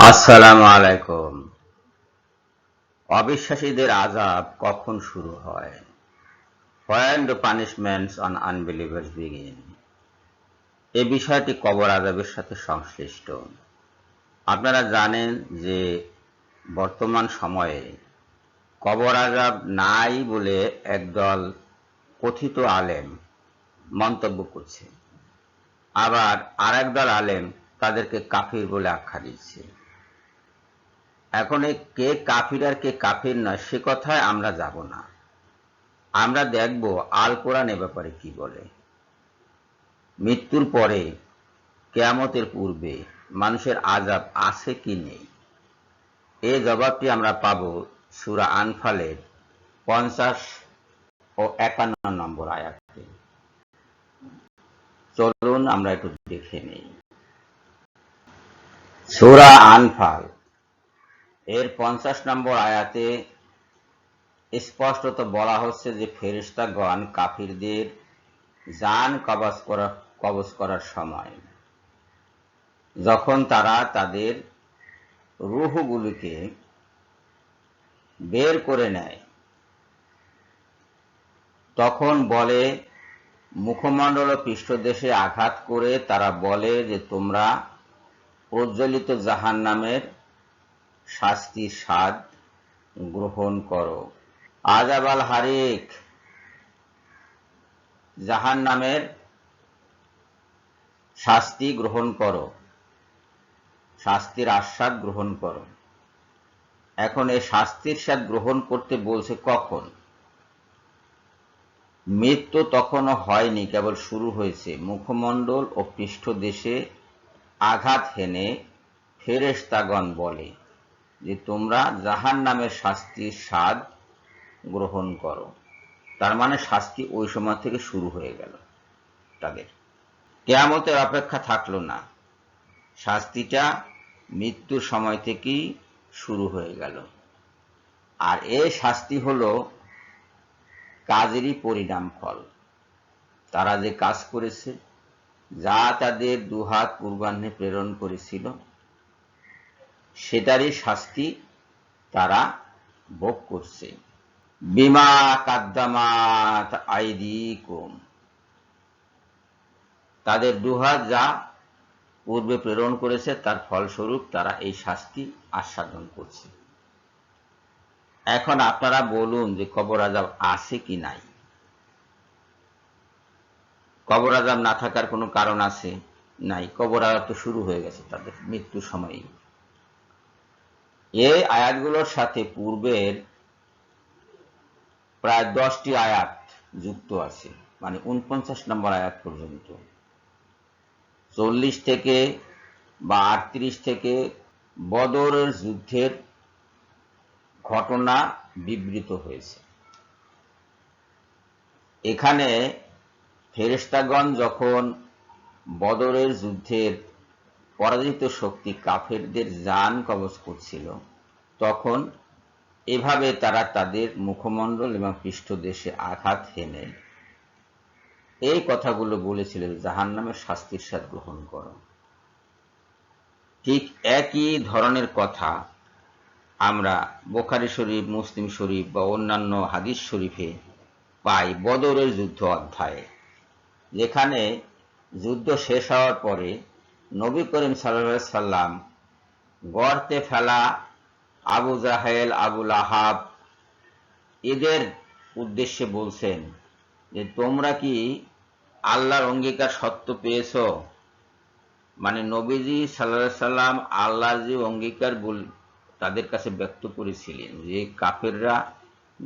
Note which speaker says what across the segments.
Speaker 1: আসসালামু আলাইকুম। অবিশ্বাসীদের আজাব কখন শুরু হয়? When the punishments on unbelievers begin এই বিষয়টি কবর আজাবের সাথে সংশ্লিষ্ট। আপনারা জানেন যে বর্তমান সময়ে কবর আজাব নাই বলে একদল কথিত আলেম মন্তব্য করছে। আবার আরেক দল আলেম তাদেরকে কাফির বলে আখ্যা দিচ্ছে। এখন কে কাফির আর কে কাফির নয়, সে কথায় আমরা যাব না। আমরা দেখব আল কোরআন এ ব্যাপারে কি বলে। মৃত্যুর পরে, কেয়ামতের পূর্বে মানুষের আজাব আছে কি নেই? এই জবাবটি আমরা পাব সুরা আনফালের পঞ্চাশ ও একান্ন নম্বর আয়াতে। চলুন আমরা একটু দেখে নেই। সুরা আনফাল এর পঞ্চাশ নম্বর আয়াতে স্পষ্টত বলা হচ্ছে যে ফেরিস্তাগণ কাফিরদের জান কবজ করা, কবজ করার সময় যখন তারা তাদের রুহগুলিকে বের করে নেয়, তখন বলে, মুখমণ্ডল পৃষ্ঠদেশে আঘাত করে তারা বলে যে, তোমরা প্রজ্বলিত জাহান নামের শাস্তির স্বাদ গ্রহণ করো। আজাব আল হারিক জাহান নামের শাস্তি গ্রহণ করো। শাস্তির আস্বাদ গ্রহণ করো। এখন এই শাস্তির স্বাদ গ্রহণ করতে বলছে কখন? মৃত্যু তখনও হয়নি, কেবল শুরু হয়েছে। মুখমণ্ডল ও পৃষ্ঠদেশে আঘাত হেনে ফেরেশতাগণ বলে। যে তোমরা জাহান নামের শাস্তির স্বাদ গ্রহণ করো। তার মানে শাস্তি ওই সময় থেকে শুরু হয়ে গেল তাদের। কেয়ামতের অপেক্ষা থাকল না। শাস্তিটা মৃত্যুর সময় থেকেই শুরু হয়ে গেল। আর এই শাস্তি হলো কাজেরই পরিণাম ফল। তারা যে কাজ করেছে, যা তাদের দুহাত পূর্বাহ্নে প্রেরণ করেছিল সেটারই শাস্তি তারা ভোগ করছে। বিমা কাদ্দামাত আইদি কুম তাদের দুহাত যা পূর্বে প্রেরণ করেছে, তার ফলস্বরূপ তারা এই শাস্তি আস্বাদন করছে। এখন আপনারা বলুন যে কবর আজাব আছে কি নাই। কবর আজাব না থাকার কোনো কারণ আছে? নাই। কবর আজাব তো শুরু হয়ে গেছে তাদের মৃত্যুর সময়ই। এই আয়াতগুলোর সাথে পূর্বের প্রায় দশটি আয়াত যুক্ত আছে মানে উনপঞ্চাশ নম্বর আয়াত পর্যন্ত। চল্লিশ থেকে বা আটত্রিশ থেকে বদরের যুদ্ধের ঘটনা বিবৃত হয়েছে। এখানে ফেরেস্তাগণ যখন বদরের যুদ্ধের পরাজিত শক্তি কাফেরদের যান কবচ করছিল। তখন এভাবে তারা তাদের মুখমণ্ডল এবং পৃষ্ঠদেশে আঘাত হেনে। এই কথাগুলো বলেছিল জাহান নামের শাস্তির সাথ গ্রহণ করো। ঠিক একই ধরনের কথা আমরা বোখারি শরীফ, মুসলিম শরীফ বা অন্যান্য হাদিস শরীফে পাই বদরের যুদ্ধ অধ্যায়ে। যেখানে যুদ্ধ শেষ হওয়ার পরে নবী করিম সাল্লা সাল্লাম গর্তে ফেলা আবু জাহেল আবুল আহাব এদের উদ্দেশ্যে বলছেন যে, তোমরা কি আল্লাহর অঙ্গীকার সত্য পেয়েছ? মানে নবীজি সাল্লা সাল্লাম আল্লাহর যে অঙ্গীকার বল তাদের কাছে ব্যক্ত করেছিলেন যে, কাফেররা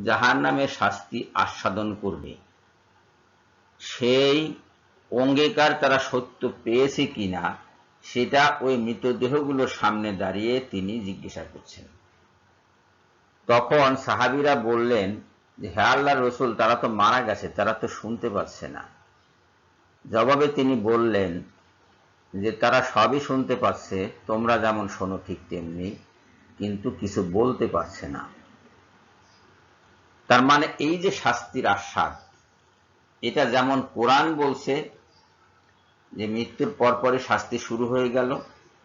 Speaker 1: জাহান নামে শাস্তি আস্বাদন করবে। সেই অঙ্গীকার তারা সত্য পেয়েছে কিনা সেটা ওই মৃতদেহগুলোর সামনে দাঁড়িয়ে তিনি জিজ্ঞাসা করছেন। তখন সাহাবিরা বললেন যে হ্যাঁ আল্লাহ রসুল, তারা তো মারা গেছে, তারা তো শুনতে পাচ্ছে না। জবাবে তিনি বললেন যে, তারা সবই শুনতে পাচ্ছে, তোমরা যেমন শোনো ঠিক তেমনি, কিন্তু কিছু বলতে পারছে না। তার মানে এই যে শাস্তির আস্বাদ, এটা যেমন কোরআন বলছে যে মৃত্যুর পরপরই শাস্তি শুরু হয়ে গেল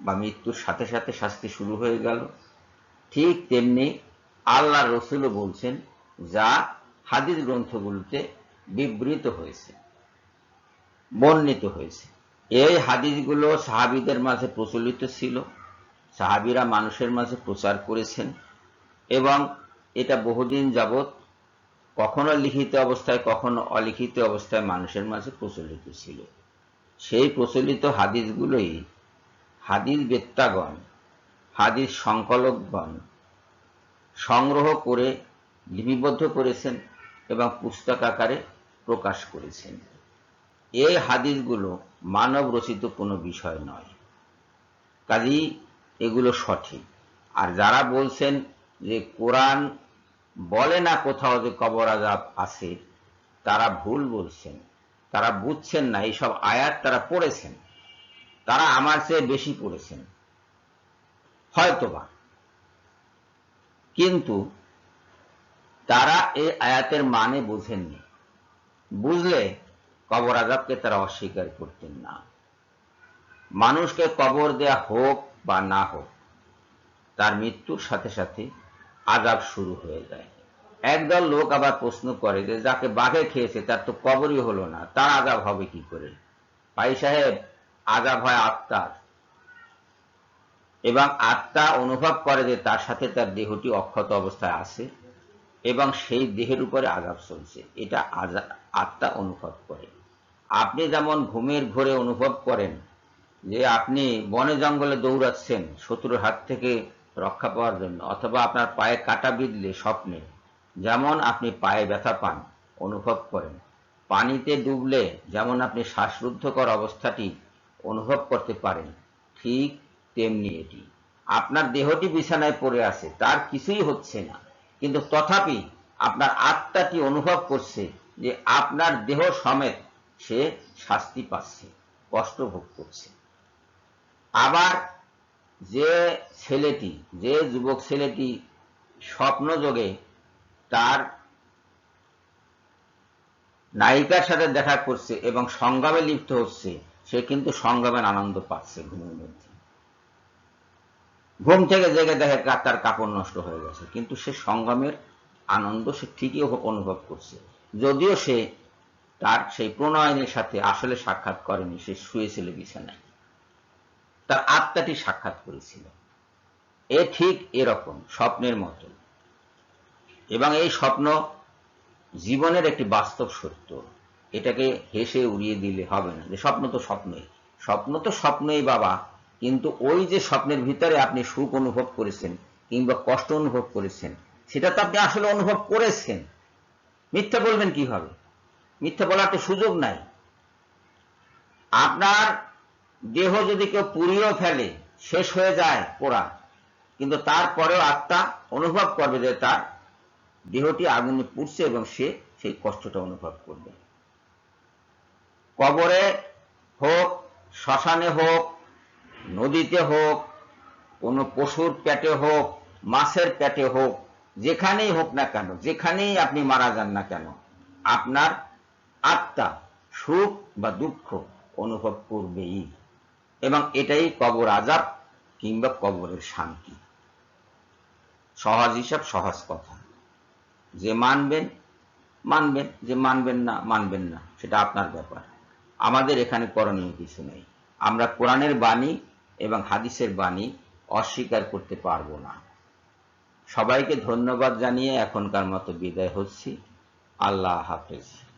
Speaker 1: বা মৃত্যুর সাথে সাথে শাস্তি শুরু হয়ে গেল। ঠিক তেমনি আল্লাহ রসুলও বলছেন, যা হাদিস গ্রন্থগুলোতে বিবৃত হয়েছে, বর্ণিত হয়েছে। এই হাদিসগুলো সাহাবিদের মাঝে প্রচলিত ছিল, সাহাবিরা মানুষের মাঝে প্রচার করেছেন এবং এটা বহুদিন যাবৎ কখনো লিখিত অবস্থায়, কখনো অলিখিত অবস্থায় মানুষের মাঝে প্রচলিত ছিল। সেই প্রচলিত হাদিসগুলোই হাদিস বেত্তাগণ, হাদিস সংকলকগণ সংগ্রহ করে লিপিবদ্ধ করেছেন এবং পুস্তক আকারে প্রকাশ করেছেন। এই হাদিসগুলো মানব রচিত কোনো বিষয় নয়। কাজেই এগুলো সঠিক। আর যারা বলছেন যে কোরআন বলে না কোথাও যে কবর আজাব আছে, তারা ভুল বলছেন। তারা বুঝছেন না, এইসব আয়াত তারা পড়েছেন। তারা আমার চেয়ে বেশি পড়েছেন। হয়তোবা। কিন্তু তারা এই আয়াতের মানে বুঝেননি। বুঝলে কবর আজাবকে তারা অস্বীকার করতেন না। মানুষকে কবর দেয়া হোক বা না হোক, তার মৃত্যুর সাথে সাথে আজাব শুরু হয়ে যায়। একদল লোক আবার প্রশ্ন করে যে যাকে বাঘে খেয়েছে, তার তো কবরই হলো না, তার আজাব হবে কি করে? ভাই সাহেব, আজাব হয় আত্মার। এবং আত্মা অনুভব করে যে তার সাথে তার দেহটি অক্ষত অবস্থায় আছে, এবং সেই দেহের উপরে আজাব চলছে। এটা আত্মা অনুভব করে। আপনি যেমন ঘুমের ঘোরে অনুভব করেন যে আপনি বনে জঙ্গলে দৌড়াচ্ছেন, শত্রুর হাত থেকে রক্ষা পাওয়ার জন্য, অথবা আপনার পায়ে কাটা বিঁধলে স্বপ্নে যেমন আপনি পায়ে ব্যথা পান, অনুভব করেন। পানিতে ডুবলে যেমন আপনি শ্বাসরুদ্ধকর অবস্থাটি অনুভব করতে পারেন, ঠিক তেমনি এটি। আপনার দেহটি বিছানায় পড়ে আছে, তার কিছুই হচ্ছে না। কিন্তু তথাপি আপনার আত্মাটি অনুভব করছে যে আপনার দেহ সমেত সে শাস্তি পাচ্ছে, কষ্ট ভোগ করছে। আবার যে ছেলেটি, যে যুবক ছেলেটি স্বপ্নযোগে তার নায়িকার সাথে দেখা করছে এবং সংগ্রামে লিপ্ত হচ্ছে, সে কিন্তু সংগ্রামের আনন্দ পাচ্ছে ঘুমের মধ্যে। ঘুম থেকে জেগে দেখে তার কাপড় নষ্ট হয়ে গেছে, কিন্তু সে সংগ্রামের আনন্দ সে ঠিকই অনুভব করছে। যদিও সে তার সেই প্রণয়নের সাথে আসলে সাক্ষাৎ করেনি, সে শুয়েছিল বিছানায়। তার আত্মাটি সাক্ষাৎ করেছিল। এ ঠিক এরকম, স্বপ্নের মতো এবং এই স্বপ্ন জীবনের একটি বাস্তব সত্য। এটাকে হেসে উড়িয়ে দিলে হবে না। যে স্বপ্ন তো স্বপ্নই। স্বপ্ন তো স্বপ্নই বাবা। কিন্তু ওই যে স্বপ্নের ভিতরে আপনি সুখ অনুভব করেছেন কিংবা কষ্ট অনুভব করেছেন, সেটা তো আপনি আসলে অনুভব করেছেন। মিথ্যা বলবেন কীভাবে? মিথ্যা বলার তো সুযোগ নাই। আপনার দেহ যদি কেউ পুড়িয়েও ফেলে, শেষ হয়ে যায় পোড়া। কিন্তু তারপরেও আত্মা অনুভব করবে যে তার দেহটি আগুনে পুড়ছে এবং সে সেই কষ্টটা অনুভব করবে। কবরে হোক, শ্মশানে হোক, নদীতে হোক, কোনো পশুর পেটে হোক, মাছের পেটে হোক, যেখানেই হোক না কেন, যেখানেই আপনি মারা যান না কেন, আপনার আত্মা সুখ বা দুঃখ অনুভব করবেই। এবং এটাই কবর আজাব কিংবা কবরের শান্তি। সহজ হিসাব, সহজ কথা। যে মানবেন মানবেন, যে মানবেন না মানবেন না, সেটা আপনার ব্যাপার। আমাদের এখানে করণীয় কিছু নেই। আমরা কোরআনের বাণী এবং হাদিসের বাণী অস্বীকার করতে পারব না। সবাইকে ধন্যবাদ জানিয়ে এখনকার মতো বিদায় হচ্ছি। আল্লাহ হাফেজ।